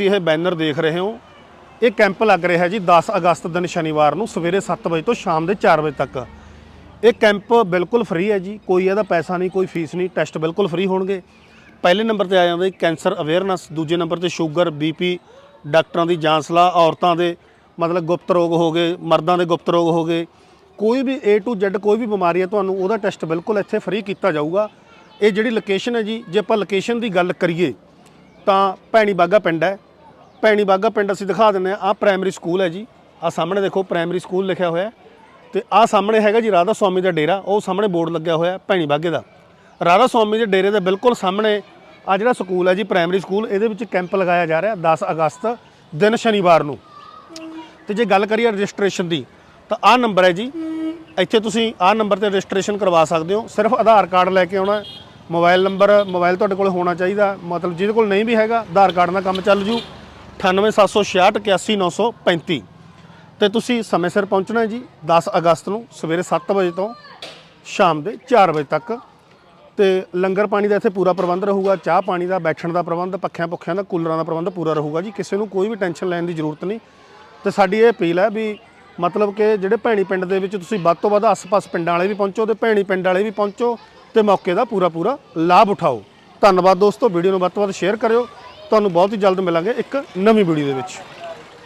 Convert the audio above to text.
ਤੁਸੀਂ ਇਹ ਬੈਨਰ ਦੇਖ ਰਹੇ ਹੋ। ਇਹ ਕੈਂਪ ਲੱਗ ਰਿਹਾ ਜੀ 10 ਅਗਸਤ ਦਿਨ ਸ਼ਨੀਵਾਰ ਨੂੰ ਸਵੇਰੇ 7 ਵਜੇ ਤੋਂ ਸ਼ਾਮ ਦੇ 4 ਵਜੇ ਤੱਕ। ਇਹ ਕੈਂਪ ਬਿਲਕੁਲ ਫ੍ਰੀ ਹੈ ਜੀ, ਕੋਈ ਇਹਦਾ ਪੈਸਾ ਨਹੀਂ, ਕੋਈ ਫੀਸ ਨਹੀਂ, ਟੈਸਟ ਬਿਲਕੁਲ ਫ੍ਰੀ ਹੋਣਗੇ। ਪਹਿਲੇ ਨੰਬਰ ਤੇ ਆ ਜਾਂਦਾ ਜੀ ਕੈਂਸਰ ਅਵੇਅਰਨੈਸ, ਦੂਜੇ ਨੰਬਰ ਤੇ ਸ਼ੂਗਰ, ਬੀਪੀ, ਡਾਕਟਰਾਂ ਦੀ ਜਾਂਚ ਸਲਾਹ, ਔਰਤਾਂ ਦੇ ਮਤਲਬ ਗੁਪਤ ਰੋਗ ਹੋ ਗਏ, ਮਰਦਾਂ ਦੇ ਗੁਪਤ ਰੋਗ ਹੋ ਗਏ। ਕੋਈ ਵੀ A to Z, ਕੋਈ ਵੀ ਬਿਮਾਰੀ ਹੈ, ਤੁਹਾਨੂੰ ਉਹਦਾ ਟੈਸਟ ਬਿਲਕੁਲ ਇੱਥੇ ਫ੍ਰੀ ਕੀਤਾ ਜਾਊਗਾ। ਇਹ ਜਿਹੜੀ ਲੋਕੇਸ਼ਨ ਹੈ ਜੀ, ਜੇ ਆਪਾਂ ਲੋਕੇਸ਼ਨ ਦੀ ਗੱਲ ਕਰੀਏ, ਤਾਂ ਭੈਣੀ ਬਾਗਾ ਪਿੰਡ ਹੈ। ਭੈਣੀ ਬਾਗਾ ਪਿੰਡ ਅਸੀਂ ਦਿਖਾ ਦਿੰਦੇ ਆ ਆ ਪ੍ਰਾਇਮਰੀ ਸਕੂਲ ਹੈ ਜੀ। ਆ ਸਾਹਮਣੇ ਦੇਖੋ ਪ੍ਰਾਇਮਰੀ ਸਕੂਲ ਲਿਖਿਆ ਹੋਇਆ ਹੈ। ਤੇ ਆ ਸਾਹਮਣੇ ਹੈਗਾ ਜੀ ਰਾਧਾ ਸਵਾਮੀ ਦਾ ਡੇਰਾ। ਉਹ ਸਾਹਮਣੇ ਬੋਰਡ ਲੱਗਿਆ ਹੋਇਆ ਹੈ ਭੈਣੀ ਬਾਗੇ ਦਾ। ਰਾਧਾ ਸਵਾਮੀ ਦੇ ਡੇਰੇ ਦੇ ਬਿਲਕੁਲ ਸਾਹਮਣੇ ਆ ਜਿਹੜਾ ਸਕੂਲ ਹੈ ਜੀ ਪ੍ਰਾਇਮਰੀ ਸਕੂਲ ਇਹਦੇ ਵਿੱਚ ਕੈਂਪ ਲਗਾਇਆ ਜਾ ਰਿਹਾ 10 ਅਗਸਤ, ਦਿਨ ਸ਼ਨੀਵਾਰ ਨੂੰ। ਤੇ ਜੇ ਗੱਲ ਕਰੀਏ ਰਜਿਸਟ੍ਰੇਸ਼ਨ ਦੀ, ਤਾਂ ਆਹ ਨੰਬਰ ਹੈ ਜੀ। ਇੱਥੇ ਤੁਸੀਂ ਆਹ ਨੰਬਰ ਤੇ ਰਜਿਸਟ੍ਰੇਸ਼ਨ ਕਰਵਾ ਸਕਦੇ ਹੋ। ਸਿਰਫ ਆਧਾਰ ਕਾਰਡ ਲੈ ਕੇ ਆਉਣਾ ਮੋਬਾਈਲ ਨੰਬਰ ਮੋਬਾਈਲ ਤੁਹਾਡੇ ਕੋਲ ਹੋਣਾ ਚਾਹੀਦਾ। ਮਤਲਬ ਜਿਹਦੇ ਕੋਲ ਨਹੀਂ ਵੀ ਹੈਗਾ, ਆਧਾਰ ਕਾਰਡ ਨਾਲ ਕੰਮ ਚੱਲ ਜੂ। 9876681935 ਤੇ ਤੁਸੀਂ ਸਮੇਂ ਸਿਰ ਪਹੁੰਚਣਾ ਜੀ 10 ਅਗਸਤ ਨੂੰ ਸਵੇਰੇ 7 ਵਜੇ ਤੋਂ ਸ਼ਾਮ ਦੇ 4 ਵਜੇ ਤੱਕ ਤੇ ਲੰਗਰ ਪਾਣੀ ਦਾ ਇੱਥੇ ਪੂਰਾ ਪ੍ਰਬੰਧ ਰਹੂਗਾ ਚਾਹ ਪਾਣੀ ਦਾ ਬੈਠਣ ਦਾ ਪ੍ਰਬੰਧ ਪੱਖਿਆਂ ਪੁੱਖਿਆਂ ਦਾ ਕੂਲਰਾਂ ਦਾ ਪ੍ਰਬੰਧ ਪੂਰਾ ਰਹੂਗਾ ਜੀ ਕਿਸੇ ਨੂੰ ਕੋਈ ਵੀ ਟੈਨਸ਼ਨ ਲੈਣ ਦੀ ਜ਼ਰੂਰਤ ਨਹੀਂ ਤੇ ਸਾਡੀ ਇਹ ਅਪੀਲ ਹੈ ਵੀ ਮਤਲਬ ਕਿ ਜਿਹੜੇ ਭੈਣੀ ਪਿੰਡ ਦੇ ਵਿੱਚ ਤੁਸੀਂ ਵੱਧ ਤੋਂ ਵੱਧ ਆਸ-ਪਾਸ ਪਿੰਡਾਂ ਵਾਲੇ ਵੀ ਪਹੁੰਚੋ ਤੇ ਭੈਣੀ ਪਿੰਡ ਵਾਲੇ ਵੀ ਪਹੁੰਚੋ ਤੇ ਮੌਕੇ ਦਾ ਪੂਰਾ ਪੂਰਾ ਲਾਭ ਉਠਾਓ ਧੰਨਵਾਦ ਦੋਸਤੋ ਵੀਡੀਓ ਨੂੰ ਵੱਧ ਤੋਂ ਵੱਧ ਸ਼ੇਅਰ ਕਰਿਓ ਤੁਹਾਨੂੰ ਬਹੁਤ ਹੀ ਜਲਦ ਮਿਲਾਂਗੇ ਇੱਕ ਨਵੀਂ ਵੀਡੀਓ ਦੇ ਵਿੱਚ।